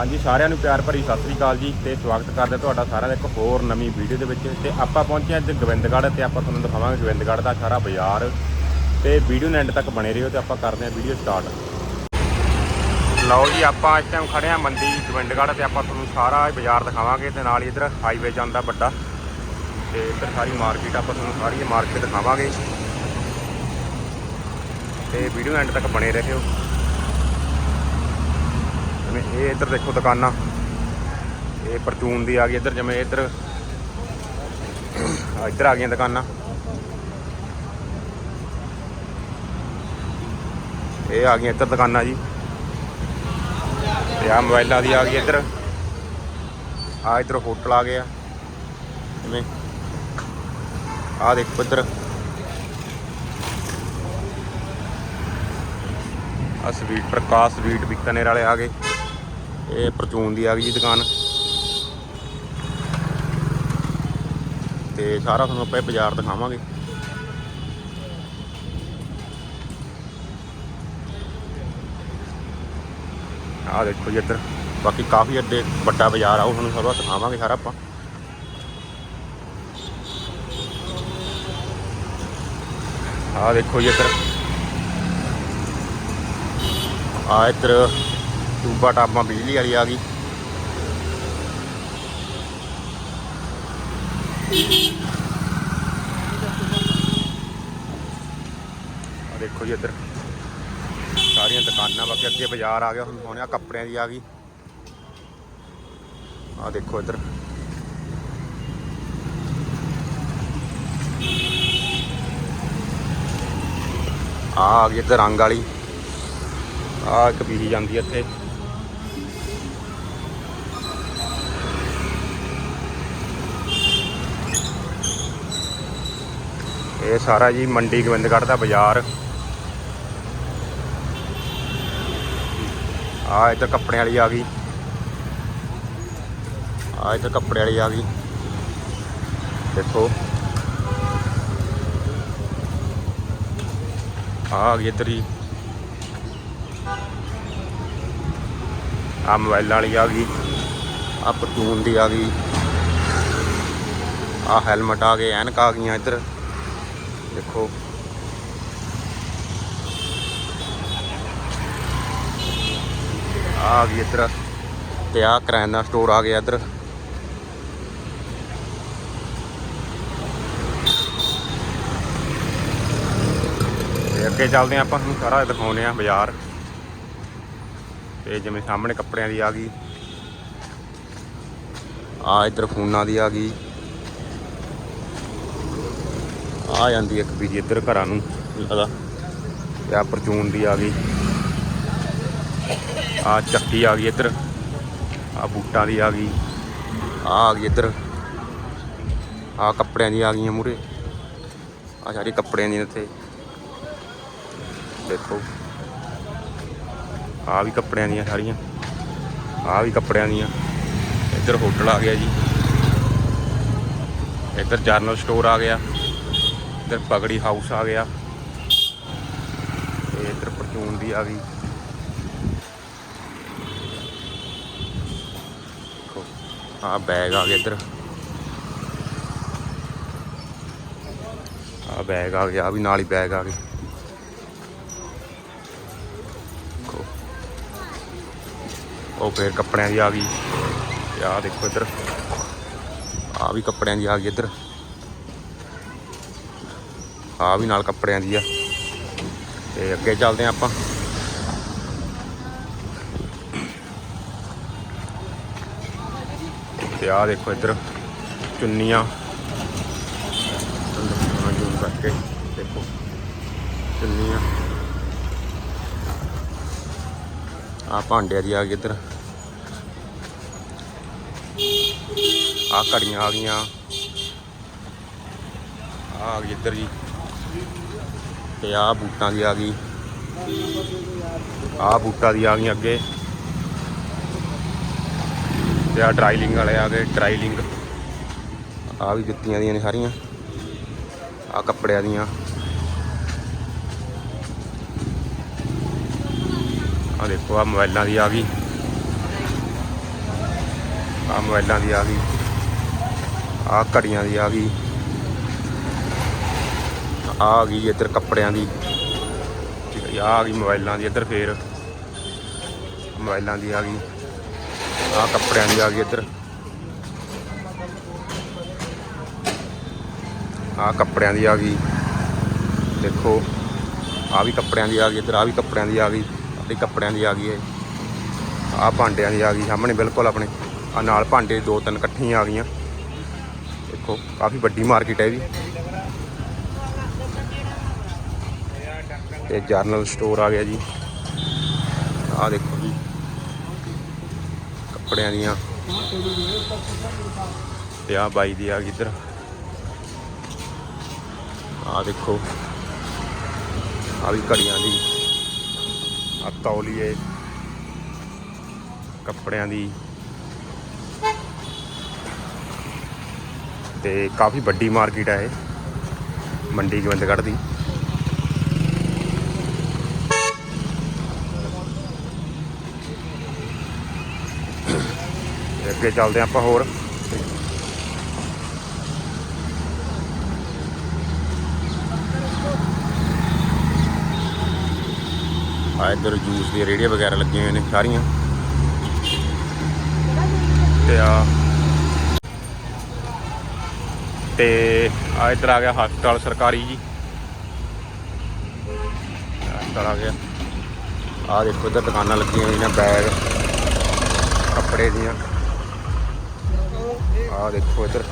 ਹਾਂਜੀ, ਸਾਰਿਆਂ ਨੂੰ ਪਿਆਰ ਭਰੀ ਸਤਿ ਸ੍ਰੀ ਅਕਾਲ ਜੀ ਤੇ ਸਵਾਗਤ ਕਰਦੇ ਤੁਹਾਡਾ ਸਾਰਿਆਂ ਦਾ ਇੱਕ ਹੋਰ ਨਵੀਂ ਵੀਡੀਓ ਦੇ ਵਿੱਚ ਤੇ ਆਪਾਂ ਪਹੁੰਚੇ ਹਾਂ ਅੱਜ ਗੋਬਿੰਦਗੜ੍ਹ ਤੇ ਆਪਾਂ ਤੁਹਾਨੂੰ ਦਿਖਾਵਾਂਗੇ ਗੋਬਿੰਦਗੜ੍ਹ ਦਾ ਸਾਰਾ ਬਾਜ਼ਾਰ ਤੇ ਵੀਡੀਓ ਨੂੰ ਐਂਡ ਤੱਕ ਬਣੇ ਰਹੋ ਤੇ ਆਪਾਂ ਕਰਦੇ ਹਾਂ ਵੀਡੀਓ ਸਟਾਰਟ। ਲਓ ਜੀ, ਆਪਾਂ ਇਸ ਟਾਈਮ ਖੜੇ ਹਾਂ ਮੰਡੀ ਗੋਬਿੰਦਗੜ੍ਹ ਤੇ ਆਪਾਂ ਤੁਹਾਨੂੰ ਸਾਰਾ ਬਾਜ਼ਾਰ ਦਿਖਾਵਾਂਗੇ ਤੇ ਨਾਲ ਹੀ ਇਧਰ ਹਾਈਵੇ ਜਾਂਦਾ ਵੱਡਾ ਤੇ ਇੱਧਰ ਸਾਰੀ ਮਾਰਕੀਟ ਆਪਾਂ ਤੁਹਾਨੂੰ ਸਾਰੀ ਮਾਰਕੀਟ ਦਿਖਾਵਾਂਗੇ ਤੇ ਵੀਡੀਓ ਐਂਡ ਤੱਕ ਬਣੇ ਰਹਿਓ ਜਿਵੇਂ ਇਹ ਇੱਧਰ ਦੇਖੋ ਦੁਕਾਨਾਂ। ਇਹ ਪਰਚੂਨ ਦੀ ਆ ਗਈ ਇੱਧਰ, ਜਿਵੇਂ ਇੱਧਰ ਇੱਧਰ ਆ ਗਈਆਂ ਦੁਕਾਨਾਂ। ਇਹ ਆ ਗਈਆਂ ਇੱਧਰ ਦੁਕਾਨਾਂ ਜੀ। ਤੇ ਆ ਮੋਬਾਈਲਾਂ ਦੀ ਆ ਗਈ ਇੱਧਰ। ਆ ਇੱਧਰ ਹੋਟਲ ਆ ਗਿਆ ਜਿਵੇਂ ਆ ਦੇਖੋ ਇੱਧਰ। ਆ ਸਵੀਟ, ਪ੍ਰਕਾਸ਼ ਸਵੀਟ, ਬਿਕਨੇਰ ਵਾਲੇ ਆ ਗਏ। ਇਹ ਪਰਚੂਨ ਦੀ ਆ ਗਈ ਜੀ ਦੁਕਾਨ। ਤੇ ਸਾਰਾ ਤੁਹਾਨੂੰ ਆਪਾਂ ਇਹ ਬਾਜ਼ਾਰ ਦਿਖਾਵਾਂਗੇ। ਆ ਦੇਖੋ ਜੀ ਇੱਧਰ, ਬਾਕੀ ਕਾਫੀ ਅੱਡੇ, ਵੱਡਾ ਬਾਜ਼ਾਰ ਆ, ਉਹ ਤੁਹਾਨੂੰ ਸਾਰਾ ਦਿਖਾਵਾਂਗੇ ਸਾਰਾ ਆਪਾਂ। ਆ ਦੇਖੋ ਜੀ ਇੱਧਰ। ਆ ਇੱਧਰ ਟੂਬਾ ਟਾਬਾਂ ਬਿਜਲੀ ਵਾਲੀ ਆ ਗਈ। ਆ ਦੇਖੋ ਜੀ ਇੱਧਰ। ਸਾਰੀਆਂ ਦੁਕਾਨਾਂ ਬਾਕੀ ਅੱਗੇ ਬਾਜ਼ਾਰ ਆ ਗਿਆ, ਹੁਣ ਹੋਣਿਆ ਕੱਪੜਿਆਂ ਦੀ ਆ ਗਈ। ਆ ਦੇਖੋ ਇੱਧਰ। ਆ ਆ ਗਈ ਇੱਧਰ ਰੰਗ ਵਾਲੀ। ਆ ਇੱਕ ਬੀਜੀ ਜਾਂਦੀ ਇੱਥੇ। ਇਹ ਸਾਰਾ ਜੀ ਮੰਡੀ ਗੋਬਿੰਦਗੜ੍ਹ ਦਾ ਬਾਜ਼ਾਰ। ਆ ਇੱਧਰ ਕੱਪੜੇ ਵਾਲੀ ਆ ਗਈ। ਆ ਇੱਧਰ ਕੱਪੜੇ ਵਾਲੀ ਆ ਗਈ। ਦੇਖੋ। ਆ ਆ ਗਈ ਇੱਧਰ ਹੀ ਆ ਮੋਬਾਈਲਾਂ ਵਾਲੀ ਆ ਗਈ। ਆ ਪਰਚੂਨ ਦੀ ਆ ਗਈ। ਆ ਹੈਲਮਟ ਆ ਗਏ, ਐਨਕ ਆ ਗਈਆਂ ਇੱਧਰ। ਦੇਖੋ। ਆ ਗਈ ਇੱਧਰ। ਤੇ ਆ ਕਰਿਆਨਾ ਸਟੋਰ ਆ ਗਿਆ ਇੱਧਰ। ਤੇ ਅੱਗੇ ਚੱਲਦੇ ਹਾਂ ਆਪਾਂ ਤੁਹਾਨੂੰ ਸਾਰਾ ਦਿਖਾਉਂਦੇ ਆ ਬਾਜ਼ਾਰ। ਤੇ ਜਿਵੇਂ ਸਾਹਮਣੇ ਕੱਪੜਿਆਂ ਦੀ ਆ ਗਈ। ਆ ਇੱਧਰ ਫੋਨਾਂ ਦੀ ਆ ਗਈ। ਆ ਜਾਂਦੀ ਇੱਕ ਬੀਜੀ ਇੱਧਰ ਘਰਾਂ ਨੂੰ ਲਗਾ ਤੇ ਆ ਪਰਚੂਨ ਦੀ ਆ ਗਈ। ਆ ਚੱਕੀ ਆ ਗਈ ਇੱਧਰ। ਆ ਬੂਟਾਂ ਦੀ ਆ ਗਈ। ਆ ਆ ਗਈ ਇੱਧਰ। ਆ ਕੱਪੜਿਆਂ ਦੀ ਆ ਗਈਆਂ ਮੂਰੇ ਆ ਸਾਰੇ ਕੱਪੜਿਆਂ ਦੀ ਨੇ ਇੱਥੇ। ਦੇਖੋ। ਆ ਵੀ ਕੱਪੜਿਆਂ ਦੀਆਂ ਸਾਰੀਆਂ। ਆ ਵੀ ਕੱਪੜਿਆਂ ਦੀਆਂ। ਇੱਧਰ ਹੋਟਲ ਆ ਗਿਆ ਜੀ। ਇੱਧਰ ਜਰਨਲ ਸਟੋਰ ਆ ਗਿਆ। ਇੱਧਰ ਪਗੜੀ ਹਾਊਸ ਆ ਗਿਆ। ਤੇ ਇੱਧਰ ਪਰਚੂਨ ਦੀ ਆ ਗਈ। ਦੇਖੋ ਆ ਬੈਗ ਆ ਗਿਆ ਇੱਧਰ। ਆ ਬੈਗ ਆ ਗਿਆ ਆ ਵੀ ਨਾਲ ਹੀ ਬੈਗ ਆ ਗਏ ਉਹ ਫੇਰ ਕੱਪੜਿਆਂ ਦੀ ਆ ਗਈ। ਤੇ ਆਹ ਦੇਖੋ ਇੱਧਰ। ਆ ਵੀ ਕੱਪੜਿਆਂ ਦੀ ਆ ਗਈ ਇੱਧਰ। ਆ ਵੀ ਨਾਲ ਕੱਪੜਿਆਂ ਦੀ ਆ। ਤੇ ਅੱਗੇ ਚੱਲਦੇ ਆ ਆਪਾਂ। ਤੇ ਆਹ ਦੇਖੋ ਇੱਧਰ ਚੁੰਨੀਆਂ। ਤੁਹਾਨੂੰ ਜ਼ੂਮ ਕਰਕੇ ਦੇਖੋ। ਚੁੰਨੀਆਂ। ਆ ਭਾਂਡਿਆਂ ਦੀ ਆ ਗਈ ਇੱਧਰ। ਆ ਘੜੀਆਂ ਆ ਗਈਆਂ। ਆ ਆ ਗਈ ਇੱਧਰ ਜੀ। ਤੇ ਆ ਬੂਟਾਂ ਦੀ ਆ ਗਈ। ਆਹ ਬੂਟਾਂ ਦੀ ਆ ਗਈ ਅੱਗੇ। ਤੇ ਆ ਡਰਾਈਲਿੰਗ ਵਾਲੇ ਆ ਗਏ ਡਰਾਈਲਿੰਗ ਆਹ ਵੀ ਜੁੱਤੀਆਂ ਦੀਆਂ ਨੇ ਸਾਰੀਆਂ। ਆਹ ਕੱਪੜਿਆਂ ਦੀਆਂ। ਆ ਦੇਖੋ, ਆ ਮੋਬਾਈਲਾਂ ਦੀ ਆ ਗਈ। ਆ ਮੋਬਾਈਲਾਂ ਦੀ ਆ ਗਈ। ਆ ਘੜੀਆਂ ਦੀ ਆ ਗਈ। ਆ ਆ ਗਈ ਇੱਧਰ ਕੱਪੜਿਆਂ ਦੀ। ਠੀਕ ਹੈ ਆਹ ਆ ਗਈ ਮੋਬਾਈਲਾਂ ਦੀ ਇੱਧਰ ਫੇਰ। ਮੋਬਾਈਲਾਂ ਦੀ ਆ ਗਈ। ਆ ਕੱਪੜਿਆਂ ਦੀ ਆ ਗਈ ਇੱਧਰ। ਆ ਕੱਪੜਿਆਂ ਦੀ ਆ ਗਈ। ਦੇਖੋ, ਆ ਵੀ ਕੱਪੜਿਆਂ ਦੀ ਆ ਗਈ ਇੱਧਰ, ਆ ਵੀ ਕੱਪੜਿਆਂ ਦੀ ਆ ਗਈ। ਆਹ ਕੱਪੜਿਆਂ ਦੀ ਆ ਗਈ ਹੈ ਆ ਭਾਂਡਿਆਂ ਦੀ ਆ ਗਈ, ਸਾਹਮਣੇ ਬਿਲਕੁਲ ਆਪਣੇ। ਆ ਨਾਲ ਭਾਂਡੇ ਦੋ ਤਿੰਨ ਇਕੱਠੀਆਂ ਆ ਗਈਆਂ। ਦੇਖੋ, ਕਾਫੀ ਵੱਡੀ ਮਾਰਕੀਟ ਹੈ ਇਹ ਵੀ। ਤੇ ਜਰਨਲ ਸਟੋਰ ਆ ਗਿਆ ਜੀ। ਆ ਦੇਖੋ ਜੀ। ਕੱਪੜਿਆਂ ਦੀਆਂ। ਤੇ ਆ ਬਾਈ ਦੀ ਆ ਗਈ ਇੱਧਰ। ਆ ਦੇਖੋ। ਆ ਵੀ ਘੜੀਆਂ ਦੀ। ਆ ਤੌਲੀਏ ਕੱਪੜਿਆਂ ਦੀ। ਤੇ ਕਾਫੀ ਵੱਡੀ ਮਾਰਕੀਟ ਹੈ ਇਹ। ਮੰਡੀ ਗੋਬਿੰਦਗੜ੍ਹ ਦੀ। ਅੱਗੇ ਚੱਲਦੇ ਹਾਂ ਆਪਾਂ ਹੋਰ। ਆ ਇੱਧਰ ਜੂਸ ਦੀਆਂ ਰੇੜੀਆਂ ਵਗੈਰਾ ਲੱਗੀਆਂ ਹੋਈਆਂ ਨੇ ਸਾਰੀਆਂ। ਤੇ ਆ ਤੇ ਆ ਇੱਧਰ ਆ ਗਿਆ ਹਸਪਤਾਲ ਸਰਕਾਰੀ ਜੀ। ਹਸਪਤਾਲ ਆ ਗਿਆ। ਆ ਦੇਖੋ ਇੱਧਰ ਦੁਕਾਨਾਂ ਲੱਗੀਆਂ ਹੋਈਆਂ ਬੈਗ, ਕੱਪੜੇ ਦੀਆਂ। ਆਹ ਦੇਖੋ ਇੱਧਰ।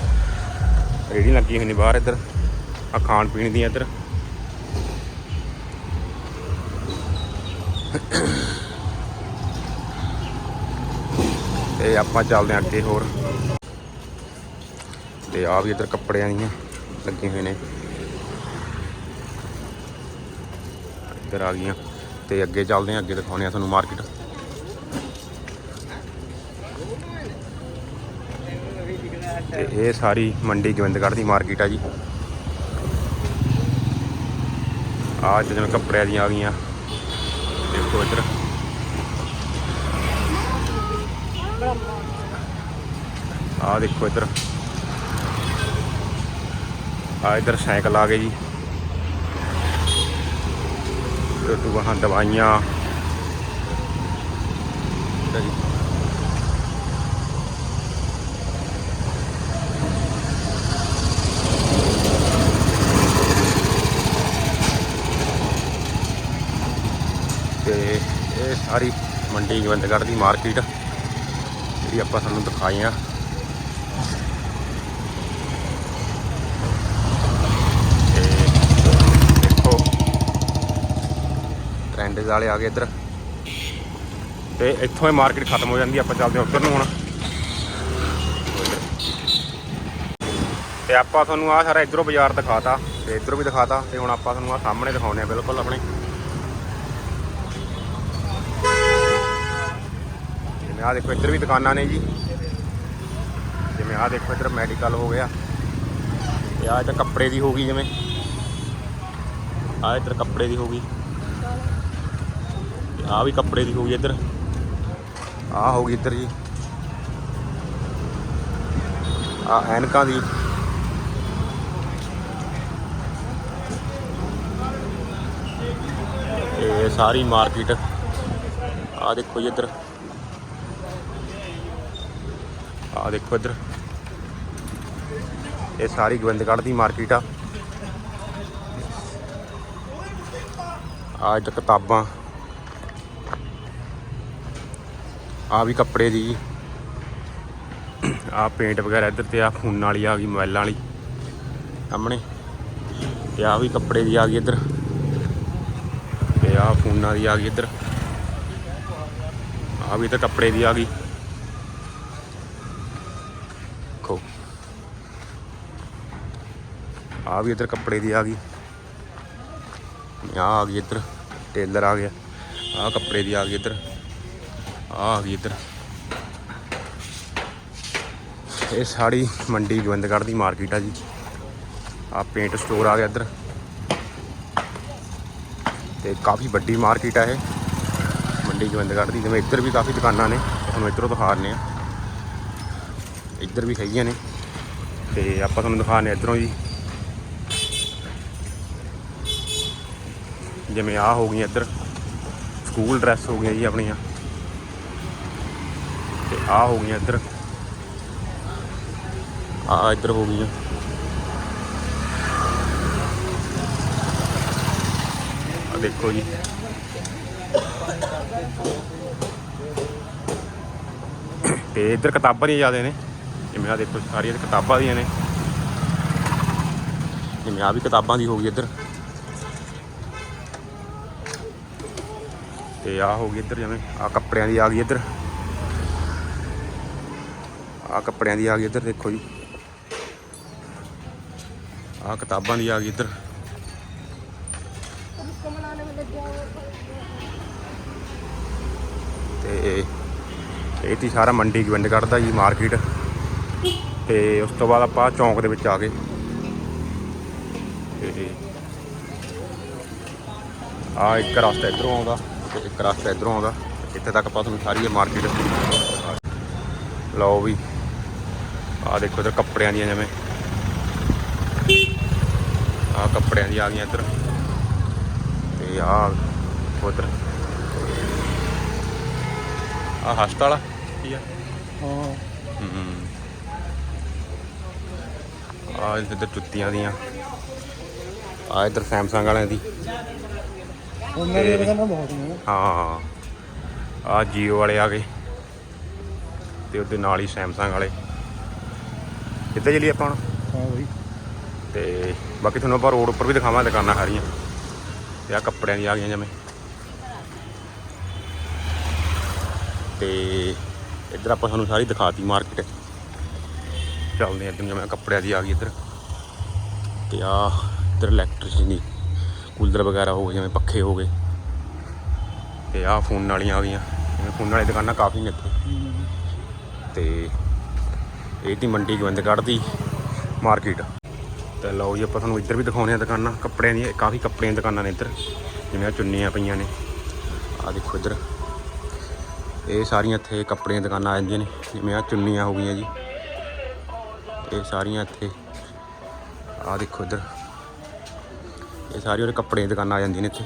ਰੇੜੀ ਲੱਗੀ ਹੋਈ ਨੇ ਬਾਹਰ ਇੱਧਰ। ਆ ਖਾਣ ਪੀਣ ਦੀਆਂ ਇੱਧਰ। ਤੇ ਆਪਾਂ ਚੱਲਦੇ ਹਾਂ ਅੱਗੇ ਹੋਰ। ਤੇ ਆ ਵੀ ਇੱਧਰ ਕੱਪੜਿਆਂ ਦੀਆਂ ਲੱਗੇ ਹੋਏ ਨੇ। ਇੱਧਰ ਆ ਗਈਆਂ। ਤੇ ਅੱਗੇ ਚੱਲਦੇ ਹਾਂ, ਅੱਗੇ ਦਿਖਾਉਂਦੇ ਆ ਤੁਹਾਨੂੰ ਮਾਰਕੀਟ ਤੇ ਇਹ ਸਾਰੀ ਮੰਡੀ ਗੋਬਿੰਦਗੜ੍ਹ ਦੀ ਮਾਰਕੀਟ ਆ ਜੀ। ਆ ਜਿਵੇਂ ਕੱਪੜਿਆਂ ਦੀਆਂ ਆ ਗਈਆਂ। ਦੇਖੋ ਇੱਧਰ। ਆ ਦੇਖੋ ਇੱਧਰ। ਆ ਇੱਧਰ ਸਾਈਕਲ ਆ ਗਏ ਜੀ। ਤੇ ਤੋਂ ਦਵਾਈਆਂ। ਜੀ ਤੇ ਇਹ ਸਾਰੀ ਮੰਡੀ ਗੋਬਿੰਦਗੜ੍ਹ ਦੀ ਮਾਰਕੀਟ, ਜਿਹੜੀ ਆਪਾਂ ਤੁਹਾਨੂੰ ਦਿਖਾਈ ਆ। ਤੇ ਦੇਖੋ ਟ੍ਰੈਂਡ ਵਾਲੇ ਆ ਗਏ ਇੱਧਰ। ਤੇ ਇੱਥੋਂ ਇਹ ਮਾਰਕੀਟ ਖਤਮ ਹੋ ਜਾਂਦੀ ਆਪਾਂ ਚੱਲਦੇ ਹਾਂ ਉੱਧਰ ਨੂੰ ਹੁਣ। ਤੇ ਆਪਾਂ ਤੁਹਾਨੂੰ ਆ ਸਾਰਾ ਇਧਰੋਂ ਬਾਜ਼ਾਰ ਦਿਖਾਤਾ, ਤੇ ਇਧਰੋਂ ਵੀ ਦਿਖਾਤਾ, ਤੇ ਹੁਣ ਆਪਾਂ ਤੁਹਾਨੂੰ ਆ ਸਾਹਮਣੇ ਦਿਖਾਉਣੇ ਆ ਬਿਲਕੁਲ ਆਪਣੇ। ਜਿਵੇਂ ਆ ਦੇਖੋ ਇੱਧਰ ਵੀ ਦੁਕਾਨਾਂ ਨੇ ਜੀ। ਜਿਵੇਂ ਆ ਦੇਖੋ ਇੱਧਰ ਮੈਡੀਕਲ ਹੋ ਗਿਆ। ਤੇ ਆ ਇੱਧਰ ਕੱਪੜੇ ਦੀ ਹੋ ਗਈ ਜਿਵੇਂ। ਆ ਇੱਧਰ ਕੱਪੜੇ ਦੀ ਹੋ ਗਈ। ਆ ਵੀ ਕੱਪੜੇ ਦੀ ਹੋ ਗਈ ਇੱਧਰ। ਆ ਹੋ ਗਈ ਇੱਧਰ ਜੀ। ਆ ਐਨਕਾਂ ਦੀ। ਇਹ ਸਾਰੀ ਮਾਰਕੀਟ। ਆ ਦੇਖੋ ਜੀ ਇੱਧਰ। ਆ ਦੇਖੋ ਇੱਧਰ। ਇਹ ਸਾਰੀ ਗੋਬਿੰਦਗੜ੍ਹ ਦੀ ਮਾਰਕੀਟ ਆ। ਆ ਇੱਧਰ ਕਿਤਾਬਾਂ। ਆ ਵੀ ਕੱਪੜੇ ਦੀ। ਆ ਪੇਂਟ ਵਗੈਰਾ ਇੱਧਰ ਤੇ ਆ, ਫੋਨ ਵਾਲੀ ਆ ਗਈ ਮੋਬਾਈਲਾਂ ਵਾਲੀ। ਸਾਹਮਣੇ। ਤੇ ਆ ਵੀ ਕੱਪੜੇ ਦੀ ਆ ਗਈ ਇੱਧਰ। ਤੇ ਆ ਫੋਨਾਂ ਦੀ ਆ ਗਈ ਇੱਧਰ। ਆ ਵੀ ਇੱਧਰ ਕੱਪੜੇ ਦੀ ਆ ਗਈ। ਆ ਵੀ ਇੱਧਰ ਕੱਪੜੇ ਦੀ ਆ ਗਈ। ਆ ਆ ਗਈ ਇੱਧਰ, ਟੇਲਰ ਆ ਗਿਆ। ਆ ਕੱਪੜੇ ਦੀ ਆ ਗਈ ਇੱਧਰ, ਆ ਆ ਗਈ ਇੱਧਰ। ਇਹ ਸਾੜੀ ਮੰਡੀ ਗੋਬਿੰਦਗੜ੍ਹ ਦੀ ਮਾਰਕੀਟ ਆ ਜੀ। ਆ ਪੇਂਟ ਸਟੋਰ ਆ ਗਿਆ ਇੱਧਰ। ਤੇ ਕਾਫੀ ਵੱਡੀ ਮਾਰਕੀਟ ਆ ਇਹ। ਮੰਡੀ ਗੋਬਿੰਦਗੜ੍ਹ ਦੀ, ਜਿਵੇਂ ਇੱਧਰ ਵੀ ਕਾਫੀ ਦੁਕਾਨਾਂ ਨੇ, ਤੁਹਾਨੂੰ ਇੱਧਰੋਂ ਦਿਖਾ ਰਹੇ ਆ ਇੱਧਰ ਵੀ ਹੈਗੀਆਂ ਨੇ। ਤੇ ਆਪਾਂ ਤੁਹਾਨੂੰ ਦਿਖਾਣੇ ਇੱਧਰੋਂ ਜੀ। ਜਿਵੇਂ ਆ ਹੋ ਗਈਆਂ ਇੱਧਰ। ਸਕੂਲ ਡਰੈਸ ਹੋ ਗਈਆਂ ਜੀ ਆਪਣੀਆਂ। ਤੇ ਆ ਹੋ ਗਈਆਂ ਇੱਧਰ। ਆ ਇੱਧਰ ਹੋ ਗਈਆਂ। ਆ ਦੇਖੋ ਜੀ। ਤੇ ਇੱਧਰ ਕਿਤਾਬਾਂ ਦੀਆਂ ਜ਼ਿਆਦਾ ਨੇ। ਜਿਵੇਂ ਆ ਦੇਖੋ ਸਾਰੀਆਂ ਕਿਤਾਬਾਂ ਦੀਆਂ ਨੇ। ਜਿਵੇਂ ਆ ਵੀ ਕਿਤਾਬਾਂ ਦੀ ਹੋ ਗਈ ਇੱਧਰ। ਤੇ ਆ ਹੋ ਗਈ ਇੱਧਰ ਜਿਵੇਂ ਆ ਕੱਪੜਿਆਂ ਦੀ ਆ ਗਈ ਇੱਧਰ। ਆ ਕੱਪੜਿਆਂ ਦੀ ਆ ਗਈ ਇੱਧਰ, ਦੇਖੋ ਜੀ। ਆ ਕਿਤਾਬਾਂ ਦੀ ਆ ਗਈ ਇੱਧਰ। ਤੇ ਇਹ ਤੀ ਸਾਰਾ ਮੰਡੀ ਗੋਬਿੰਦਗੜ੍ਹ ਦਾ ਜੀ ਮਾਰਕੀਟ। ਤੇ ਉਸ ਤੋਂ ਬਾਅਦ ਆਪਾਂ ਚੌਂਕ ਦੇ ਵਿੱਚ ਆ ਗਏ। ਤੇ ਆ ਇੱਕ ਰਸਤਾ ਇਧਰੋਂ ਆਉਂਦਾ। ਤੇ ਇੱਕ ਰਸਤਾ ਇਧਰੋਂ ਆਉਂਦਾ। ਇੱਥੇ ਤੱਕ ਆਪਾਂ ਤੁਹਾਨੂੰ ਸਾਰੀ ਇਹ ਮਾਰਕੀਟ ਲਓ ਵੀ। ਆ ਦੇਖੋ ਇੱਧਰ ਕੱਪੜਿਆਂ ਦੀਆਂ ਜਿਵੇਂ। ਆ ਕੱਪੜਿਆਂ ਦੀ ਆ ਗਈਆਂ ਇੱਧਰ। ਤੇ ਆ ਉਧਰ ਆ ਹਸਪਤਾਲ ਆ ਕੀ ਆ? ਹਾਂ। ਆ ਇੱਧਰ ਜੁੱਤੀਆਂ ਦੀਆਂ। ਆ ਇੱਧਰ ਸੈਮਸੰਗ ਵਾਲਿਆਂ ਦੀ। ਉਹਨਾਂ ਦੇ ਦੁਕਾਨਾਂ ਬਹੁਤ ਨੇ। ਹਾਂ ਆ Jio ਵਾਲੇ ਆ ਗਏ। ਤੇ ਉਹਦੇ ਨਾਲ ਹੀ Samsung ਵਾਲੇ। ਕਿੱਥੇ ਚੱਲੀਏ ਆਪਾਂ ਹੁਣ? ਹਾਂ ਬਈ। ਤੇ ਬਾਕੀ ਤੁਹਾਨੂੰ ਆਪਾਂ ਰੋਡ ਉੱਪਰ ਵੀ ਦਿਖਾਵਾਂ ਦੁਕਾਨਾਂ ਸਾਰੀਆਂ। ਤੇ ਆ ਕੱਪੜਿਆਂ ਦੀ ਆ ਗਈਆਂ ਜਿਵੇਂ ਤੇ ਇੱਧਰ ਆਪਾਂ ਤੁਹਾਨੂੰ ਸਾਰੀ ਦਿਖਾਤੀ ਮਾਰਕੀਟ ਚੱਲਦੇ ਹਾਂ ਇੱਧਰ ਜਿਵੇਂ ਕੱਪੜਿਆਂ ਦੀ ਆ ਗਈ ਇੱਧਰ। ਤੇ ਆ ਇੱਧਰ ਇਲੈਕਟ੍ਰੀਸਿਟੀ ਕੂਲਰ ਵਗੈਰਾ ਹੋ ਗਏ, ਜਿਵੇਂ ਪੱਖੇ ਹੋ ਗਏ। ਤੇ ਆਹ ਫੋਨ ਵਾਲੀਆਂ ਆ ਗਈਆਂ। ਜਿਵੇਂ ਫੋਨ ਵਾਲੀ ਦੁਕਾਨਾਂ ਕਾਫੀ ਨੇ ਇੱਥੇ। ਤੇ ਇਹ ਤੀ ਮੰਡੀ ਗੋਬਿੰਦਗੜ੍ਹ ਦੀ ਮਾਰਕੀਟ। ਤੇ ਲਓ ਜੀ, ਆਪਾਂ ਤੁਹਾਨੂੰ ਇੱਧਰ ਵੀ ਦਿਖਾਉਂਦੇ ਆ ਦੁਕਾਨਾਂ। ਕੱਪੜਿਆਂ ਦੀਆਂ, ਕਾਫੀ ਕੱਪੜਿਆਂ ਦੀਆਂ ਦੁਕਾਨਾਂ ਨੇ ਇੱਧਰ। ਜਿਵੇਂ ਆ ਚੁੰਨੀਆਂ ਪਈਆਂ ਨੇ। ਆ ਦੇਖੋ ਇੱਧਰ। ਇਹ ਸਾਰੀਆਂ ਇੱਥੇ ਕੱਪੜਿਆਂ ਦੀਆਂ ਦੁਕਾਨਾਂ ਆ ਜਾਂਦੀਆਂ ਨੇ। ਜਿਵੇਂ ਆ ਚੁੰਨੀਆਂ ਹੋ ਗਈਆਂ ਜੀ। ਇਹ ਸਾਰੀਆਂ ਇੱਥੇ। ਆ ਦੇਖੋ ਇੱਧਰ। ਇਹ ਸਾਰੀ ਉਹਦੇ ਕੱਪੜੇ ਦੀ ਦੁਕਾਨਾਂ ਆ ਜਾਂਦੀਆਂ ਨੇ ਇੱਥੇ।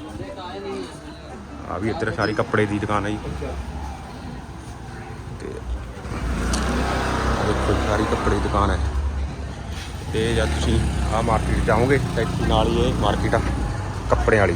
ਆ ਵੀ ਇੱਧਰ ਸਾਰੀ ਕੱਪੜੇ ਦੀ ਦੁਕਾਨ ਹੈ ਜੀ। ਤੇ ਦੇਖੋ, ਸਾਰੀ ਕੱਪੜੇ ਦੀ ਦੁਕਾਨ ਹੈ ਤੇ ਜਦ ਤੁਸੀਂ ਆ ਮਾਰਕੀਟ ਜਾਓਗੇ, ਤਾਂ ਇੱਥੇ ਨਾਲ ਹੀ ਇਹ ਮਾਰਕੀਟ ਆ, ਕੱਪੜਿਆਂ ਵਾਲੀ।